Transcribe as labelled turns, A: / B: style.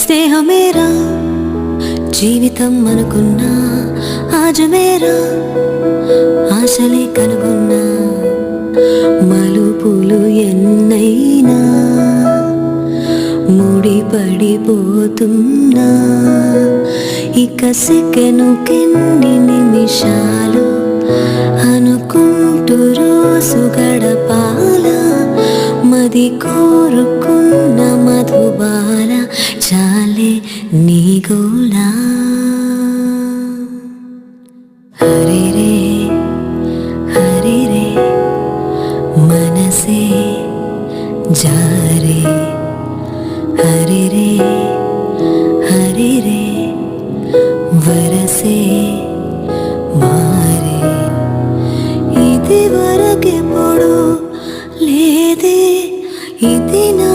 A: స్నేహమేరా జీవితం అనుకున్నా ఆజమేరా ఆశలే కనుగొన్నా మలుపులు ఎన్నైనా ముడిపడిపోతున్నా. ఇక సెకెను కెన్ని నిమిషాలు అనుకుంటూ రోజు గడపాల? మది కోరుకున్న చాలే నీ గోళా. హరి రే హరి రే మనసే జారే. హరి రే హరి రే వరసే మారే. ఇది వరకెప్పుడు లేదే ఇది నా